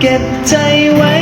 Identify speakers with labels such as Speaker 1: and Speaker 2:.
Speaker 1: เก็บใจไว้